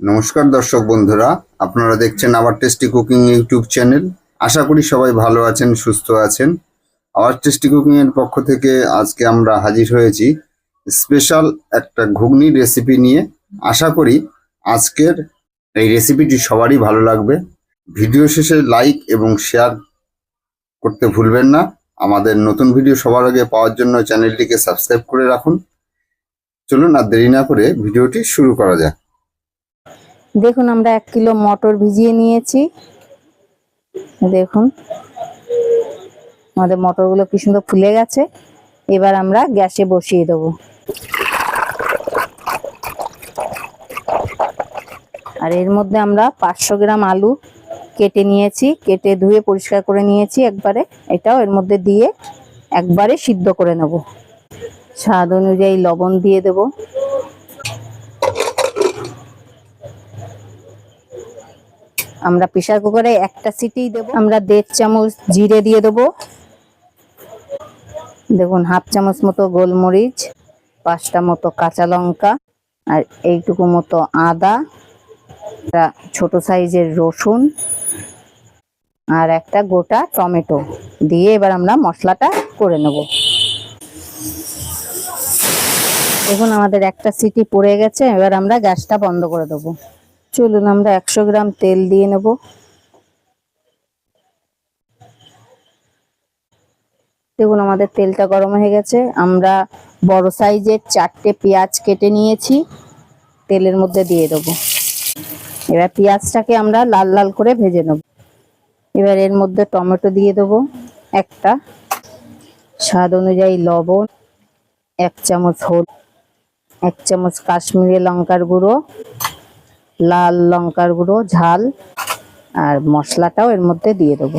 নমস্কার দর্শক বন্ধুরা, আপনারা দেখছেন আবার টেস্টি কুকিং ইউটিউব চ্যানেল। আশা করি সবাই ভালো আছেন, সুস্থ আছেন। আবার টেস্টি কুকিং এর পক্ষ থেকে আজকে আমরা হাজির হয়েছি স্পেশাল একটা ঘুগনি রেসিপি নিয়ে। আশা করি আজকের এই রেসিপিটি সবারই ভালো লাগবে। ভিডিও শেষে লাইক এবং শেয়ার করতে ভুলবেন না। আমাদের নতুন ভিডিও সবার আগে পাওয়ার জন্য চ্যানেলটিকে সাবস্ক্রাইব করে রাখুন। চলুন আর দেরি না করে ভিডিওটি শুরু করা যাক। দেখুন, আমরা এক কিলো মটর ভিজিয়ে নিয়েছি। দেখুন, আমাদের মটরগুলো কি সুন্দর ফুলে গেছে। এবার আমরা গ্যাসে বসিয়ে দেবো। আর এর মধ্যে আমরা পাঁচশো গ্রাম আলু কেটে নিয়েছি। কেটে ধুয়ে পরিষ্কার করে নিয়েছি একবারে। এটাও এর মধ্যে দিয়ে একবারে সিদ্ধ করে নেব। স্বাদ অনুযায়ী লবণ দিয়ে দেবো। আমরা প্রেসার কুকারে একটা সিটি দেব। আমরা দেড় চামচ জিরে দিয়ে দেবো। দেখুন, হাফ চামচ মতো গোলমরিচ, পাঁচটা মতো কাঁচা লঙ্কা, আর এইটুকু মতো আদা ছোট সাইজের রসুন, আর একটা গোটা টমেটো দিয়ে এবার আমরা মশলাটা করে নেব। দেখুন, আমাদের একটা সিটি পড়ে গেছে, এবার আমরা গ্যাসটা বন্ধ করে দেবো। চলুন আমরা একশো গ্রাম তেল দিয়ে নেব। দেখুন আমাদের তেলটা গরম হয়ে গেছে। আমরা বড় সাইজের চারটে পেঁয়াজ কেটে নিয়েছি। তেলের মধ্যে দিয়ে দেবো। এবার পেঁয়াজটাকে আমরা লাল লাল করে ভেজে নেব। এবার এর মধ্যে টমেটো দিয়ে দেবো একটা। স্বাদ অনুযায়ী লবণ, এক চামচ হলুদ এক চামচ কাশ্মীরি লঙ্কার গুঁড়ো লাল লঙ্কার গুঁড়ো, ঝাল আর মশলাটাও এর মধ্যে দিয়ে দেবো।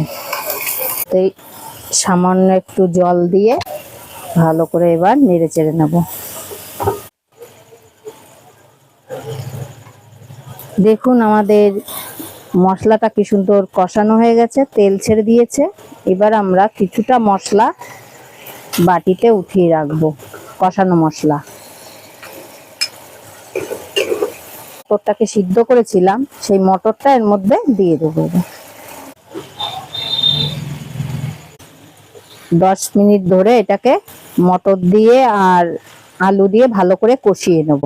তো সামান্য একটু জল দিয়ে ভালো করে এবার নেড়ে চেড়ে নেব। দেখুন আমাদের মশলাটা কি সুন্দর কষানো হয়ে গেছে, তেল ছেড়ে দিয়েছে। এবার আমরা কিছুটা মশলা বাটিতে উঠিয়ে রাখব, কষানো মশলা। মটরটাকে সিদ্ধ করেছিলাম সেই মটরটা এর মধ্যে দিয়ে দেবো। দশ মিনিট ধরে এটাকে মটর দিয়ে আর আলু দিয়ে ভালো করে কষিয়ে নেব।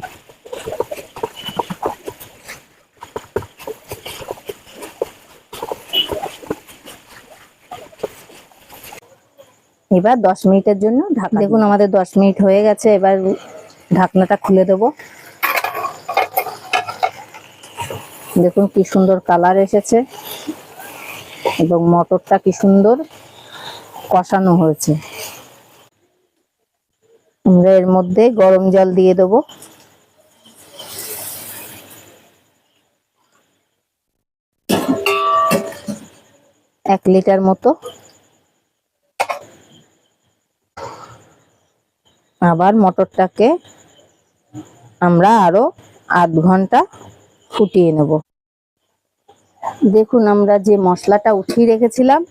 এবার দশ মিনিটের জন্য ঢাকা দেখুন আমাদের দশ মিনিট হয়ে গেছে এবার ঢাকনাটা খুলে দেবো। দেখুন কি সুন্দর কালার এসেছে এবং মটরটা কি সুন্দর কষানো হয়েছে। আমরা এর মধ্যে গরম জল দিয়ে দেবো। এক লিটার মতো। আবার মটরটাকে আমরা আরও আধ ঘণ্টা ফুটিয়ে নেব। দেখুন আমরা যে মশলাটা উঠিয়ে রেখেছিলাম,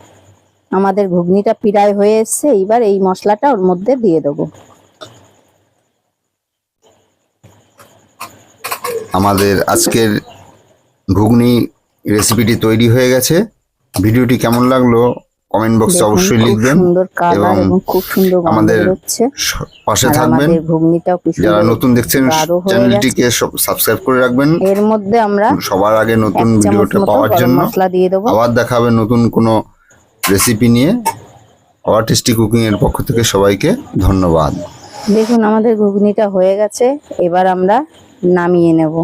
আমাদের ঘুগনিটা পিড়ায় হয়ে এসছে, এইবার এই মশলাটা ওর মধ্যে দিয়ে দেবো। আমাদের আজকের ঘুগনি রেসিপিটি তৈরি হয়ে গেছে। ভিডিওটি কেমন লাগল কমেন্ট বক্সে অবশ্যই লিখবেন এবং খুব সুন্দর আমাদের পাশে থাকবেন। যারা নতুন দেখছেন চ্যানেলটিকে সাবস্ক্রাইব করে রাখবেন। এর মধ্যে আমরা সবার আগে নতুন ভিডিওটা পাওয়ার জন্য মশলা দিয়ে দেবো। আবার দেখাবে নতুন কোনো রেসিপি নিয়ে। আবার টেস্টি কুকিং এর পক্ষ থেকে সবাইকে ধন্যবাদ। দেখুন আমাদের ঘুগনিটা হয়ে গেছে। এবার আমরা নামিয়ে নেব।